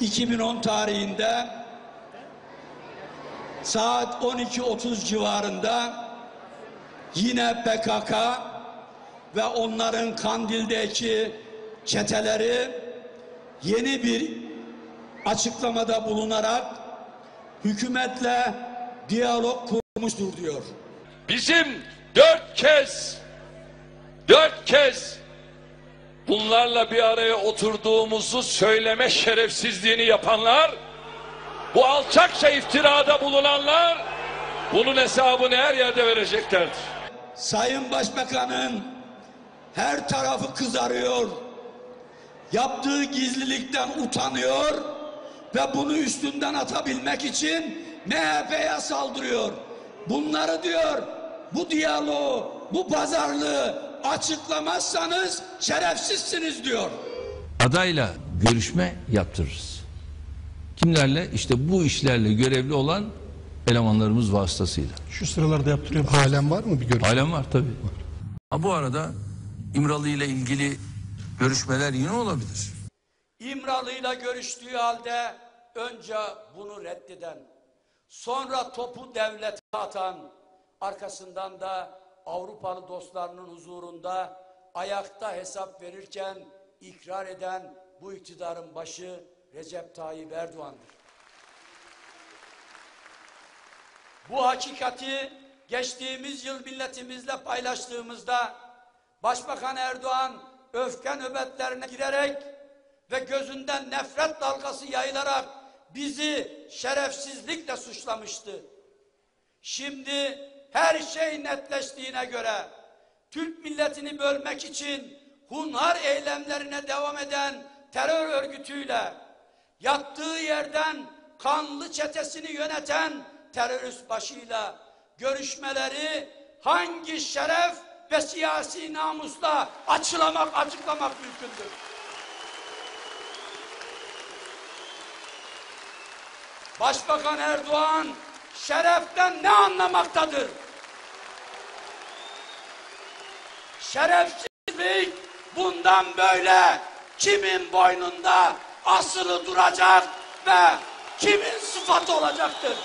2010 tarihinde saat 12.30 civarında yine PKK ve onların Kandil'deki çeteleri yeni bir açıklamada bulunarak hükümetle diyalog kurmuştur diyor. Bizim dört kez, dört kez bunlarla bir araya oturduğumuzu söyleme şerefsizliğini yapanlar, bu alçakça iftirada bulunanlar, bunun hesabını her yerde vereceklerdir. Sayın Başbakan'ın her tarafı kızarıyor. Yaptığı gizlilikten utanıyor ve bunu üstünden atabilmek için MHP'ye saldırıyor. Bunları diyor bu diyaloğu, bu pazarlığı açıklamazsanız şerefsizsiniz diyor. adayla görüşme yaptırırız. Kimlerle? İşte bu işlerle görevli olan elemanlarımız vasıtasıyla. Şu sıralarda yaptırıyorum. Halen var mı bir görüş? Alem var tabii. Ha, bu arada İmralı ile ilgili görüşmeler yine olabilir. İmralı'yla görüştüğü halde önce bunu reddeden, sonra topu devlete atan, arkasından da Avrupalı dostlarının huzurunda ayakta hesap verirken ikrar eden bu iktidarın başı Recep Tayyip Erdoğan'dır. Bu hakikati geçtiğimiz yıl milletimizle paylaştığımızda Başbakan Erdoğan öfke nöbetlerine girerek ve gözünden nefret dalgası yayılarak bizi şerefsizlikle suçlamıştı. Şimdi her şey netleştiğine göre Türk milletini bölmek için hunhar eylemlerine devam eden terör örgütüyle yattığı yerden kanlı çetesini yöneten terörist başıyla görüşmeleri hangi şeref ve siyasi namusla açıklamak, açıklamak mümkündür. Başbakan Erdoğan şereften ne anlamaktadır? Şerefsizlik bundan böyle kimin boynunda asılı duracak ve kimin sıfatı olacaktır?